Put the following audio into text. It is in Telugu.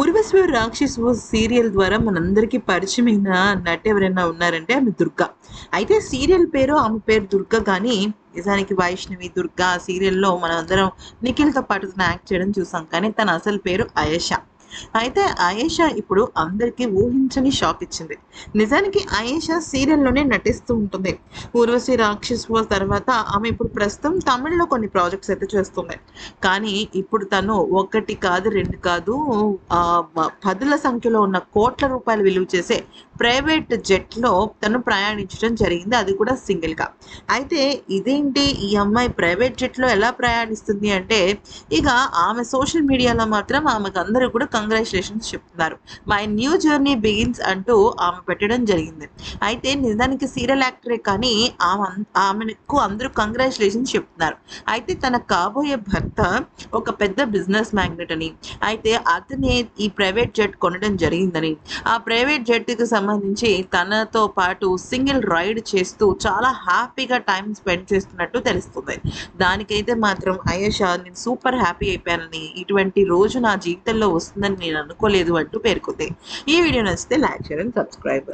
ఊర్వశి రాక్షసు సీరియల్ ద్వారా మనందరికీ పరిచయమైన నటి ఎవరైనా ఉన్నారంటే ఆమె దుర్గా. అయితే సీరియల్ పేరు ఆమె పేరు దుర్గా కానీ నిజానికి వైష్ణవి దుర్గా సీరియల్లో మనం అందరం నిఖిల్తో పాటు యాక్ట్ చేయడం చూసాం. కానీ తన అసలు పేరు అయేషా అయితే ఆయేషా ఇప్పుడు అందరికీ ఊహించని షాక్ ఇచ్చింది. నిజానికి ఆయేషా సీరియల్లోనే నటిస్తూ ఉంటుంది. ఊర్వశి రాక్షస్ తర్వాత ఆమె ఇప్పుడు ప్రస్తుతం తమిళ్ళో కొన్ని ప్రాజెక్ట్స్ అయితే చేస్తుంది. కానీ ఇప్పుడు తను ఒకటి కాదు రెండు కాదు ఆ, పదుల సంఖ్యలో ఉన్న కోట్ల రూపాయలు విలువ చేసే ప్రైవేట్ జెట్లో తను ప్రయాణించడం జరిగింది. అది కూడా సింగిల్గా. అయితే ఇదేంటి? ఈ అమ్మాయి ప్రైవేట్ జెట్లో ఎలా ప్రయాణిస్తుంది అంటే ఇక ఆమె సోషల్ మీడియాలో మాత్రం ఆమెకు అందరూ కూడా కంగ్రాచులేషన్స్ చెప్తున్నారు. మై న్యూ జర్నీ బిగిన్స్ అంటూ ఆమె పెట్టడం జరిగింది. అయితే నిజానికి సీరియల్ యాక్టరే కానీ ఆమె ఆమెకు అందరూ కంగ్రాచులేషన్స్ చెప్తున్నారు. అయితే తన కాబోయే భర్త ఒక పెద్ద బిజినెస్ మ్యాగ్నెట్ అని అయితే అతనే ఈ ప్రైవేట్ జెట్ కొనడం జరిగిందని. ఆ ప్రైవేట్ జెట్కి సంబంధించి తనతో పాటు సింగిల్ రైడ్ చేస్తూ చాలా హ్యాపీగా టైం స్పెండ్ చేస్తున్నట్టు తెలుస్తుంది. దానికైతే మాత్రం అయేషా నేను సూపర్ హ్యాపీ అయిపోయానని ఇటువంటి రోజు నా జీవితంలో వస్తుందని నేను అనుకోలేదు అంటూ పేర్కొంది. ఈ వీడియో నచ్చితే లైక్ చేయండి సబ్స్క్రైబ్.